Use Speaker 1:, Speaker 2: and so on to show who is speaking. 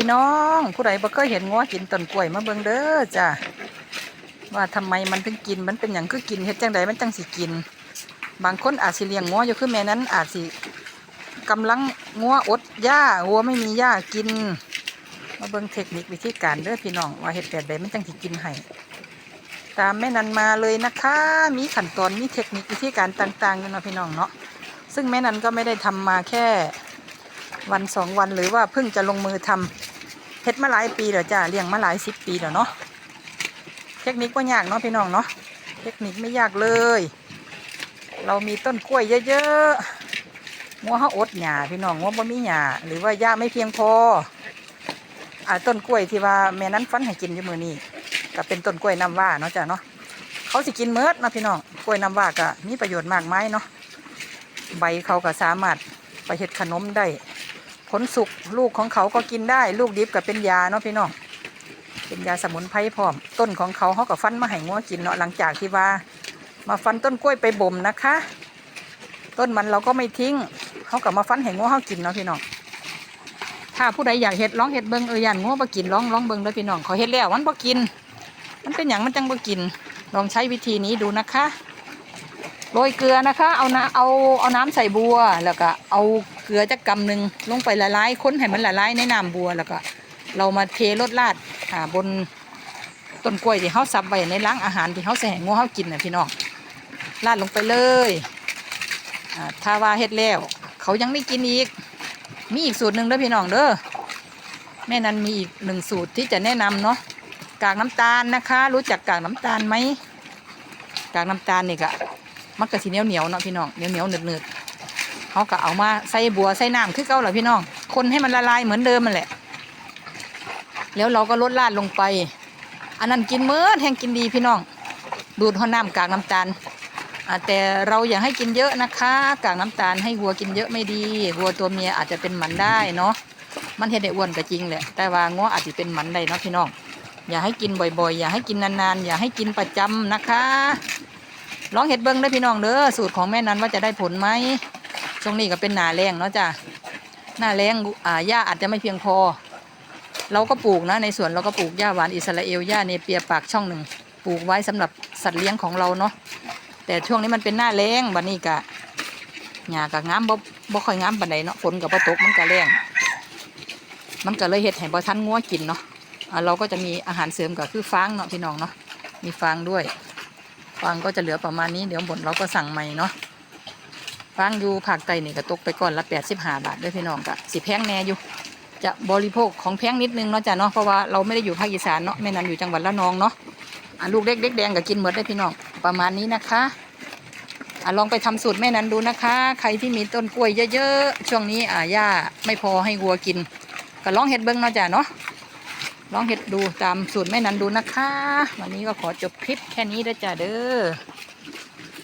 Speaker 1: พี่น้อง ผู้ใดบ่เคยเห็นงัวกินต้นกล้วยมาเบิ่งเด้อจ้ะว่าทำไมมันถึงกินมันเป็นหยังคือกินเฮ็ดจังใดมันจังสิกิน บางคนอาจสิเลี้ยงงัวอยู่คือแม่นั้น อาจสิกำลังงัวอดหญ้าวัวไม่มีหญ้ากิน มาเบิ่งเทคนิควิธีการเด้อพี่น้องว่าเฮ็ดแบบใดมันจังสิกินให้ตามแม่นันมาเลยนะคะ มีขั้นตอนมีเทคนิควิธีการต่างๆอยู่นะพี่น้องเนาะซึ่งแม่นันก็ไม่ได้ทำมาแค่วันสองวันหรือว่าเพิ่งจะลงมือทำ เฮ็ดมาหลายปีแล้วจ้าเลี้ยงมาหลายสิบปีแล้วเนาะเทคนิคว่ยากเนาะพี่น้องเนาะเทคนิคไม่ยากเลย เรามีต้นกล้วยเยอะๆงัวเขาอดหญ้าพี่น้องงัวบ่มีหญ้าหรือว่าหญ้าไม่เพียงพออ่าต้นกล้วยที่ว่าแม่นั้นฟันให้กินอยู่มือนี้ก็เป็นต้นกล้วยน้ำว้าเนาะจ้าเนาะเขาสิกินเมิดเนาะพี่น้องกล้วยน้ำว้าก็มีประโยชน์มากมายเนาะใบเขาก็สามารถไปเฮ็ดขนมได้ ผลสุกลูกของเขาก็กินได้ ลูกดิบก็เป็นยาเนาะพี่น้องเป็นยาสมุนไพรพร้อม ต้นของเขาเขาก็ฟันมาให้งัวกินเนาะหลังจากที่ว่า มาฟันต้นกล้วยไปบ่มนะคะ ต้นมันเราก็ไม่ทิ้งเขาก็มาฟันให้งัวเขากินเนาะพี่น้องถ้าผู้ใดอยากเห็ดร้องเห็ดเบิงเออยันงัวบ่กินร้องร้องเบิงเลยพี่น้องเขาเห็ดแล้วมันบ่กิน มันเป็นอย่างมันจังบ่กิน ลองใช้วิธีนี้ดูนะคะโรยเกลือนะคะ เอาน้ำเอาเอาน้ำใส่บัวแล้วก็เอา เกลือจักกำหนึ่งลงไปละลายค้นให้มันละลายในน้ำบัวแล้วก็ เรามาเทรดราดอ่าบนต้นกล้วยที่เขาซับไว้ในล้างอาหารที่เขาใส่ให้งัวเขากินนะพี่น้องราดลงไปเลยอ่าถ้าว่าเฮ็ดแล้ว เขายังไม่กินอีก มีอีกสูตรหนึ่งเด้อพี่น้องเด้อแม่นั้นมีอีกหนึ่งสูตรที่จะแนะนำเนาะกากน้ำตาลนะคะ รู้จักกากน้ำตาลไหมกากน้ำตาลนี่ก็มันก็สีเหนียวเหนียวเนาะพี่น้องเหนียวเหนียวๆหนืดหนืด เขาก็เอามาใส่บัวใส่น้ำคือเก่าแหละพี่น้อง คนให้มันละลายเหมือนเดิมมันแหละ แล้วเราก็ลดลาดลงไป อันนั้นกินเมื่อแทงกินดีพี่น้อง ดูดหัวน้ำกากน้ำตาลแต่เราอย่าให้กินเยอะนะคะกากน้ำตาลให้วัวกินเยอะไม่ดี วัวตัวเมียอาจจะเป็นหมันได้เนาะมันเห็ดได้อ้วนก็จริงแหละแต่ว่างัวอาจจะเป็นหมันได้เนาะพี่น้องอย่าให้กินบ่อยๆ อย่าให้กินนานๆ อย่าให้กินประจำนะคะ ลองเห็ดเบิ้งได้พี่น้องเด้อสูตรของแม่นั้นว่าจะได้ผลไหม ช่วงนี้ก็เป็นหนาแรงเนาะจ้ะหน้าแรงอ่าหญ้าอาจจะไม่เพียงพอ เราก็ปลูกนะในสวนเราก็ปลูกหญ้าหวานอิสราเอลหญ้าเนเปียปากช่องหนึ่งปลูกไว้สำหรับสัตว์เลี้ยงของเราเนาะแต่ช่วงนี้มันเป็นหน้าแรงบัดนี้กะหญ้ากะงามบ่บ่ค่อยงามปานใดเนาะฝนกับบ่ตกมันก็แรงมันก็เลยเฮ็ดให้บ่ทันงัวกินเนาะอ่าเราก็จะมีอาหารเสริมก็คือฟางเนาะพี่น้องเนาะมีฟางด้วยฟางก็จะเหลือประมาณนี้เดี๋ยวบนเราก็สั่งใหม่เนาะ ฟางอยู่ภาคใต้นี่ก็ตกไปก่อนละ85บห้าบาทด้วยพี่น้องก็สิแพงแน่อยู่ จะบริโภคของแพงนิดนึงเนาะจ้ะเนาะเพราะว่าเราไม่ได้อยู่ภาคอีสานเนาะแม่นันอยู่จังหวัดละนองเนาะอะลูกเล็กเด็กแดงก็กินหมดได้พี่น้องประมาณนี้นะคะอะลองไปทำสูตรแม่นันดูนะคะ ใครที่มีต้นกล้วยเยอะๆช่วงนี้อะหญ้าไม่พอให้วัวกิน ก็ลองเห็ดเบิ้งเนาะจ้ะเนาะลองเห็ดดูตามสูตรแม่นันดูนะคะ วันนี้ก็ขอจบคลิปแค่นี้เด้จ้ะเด้อ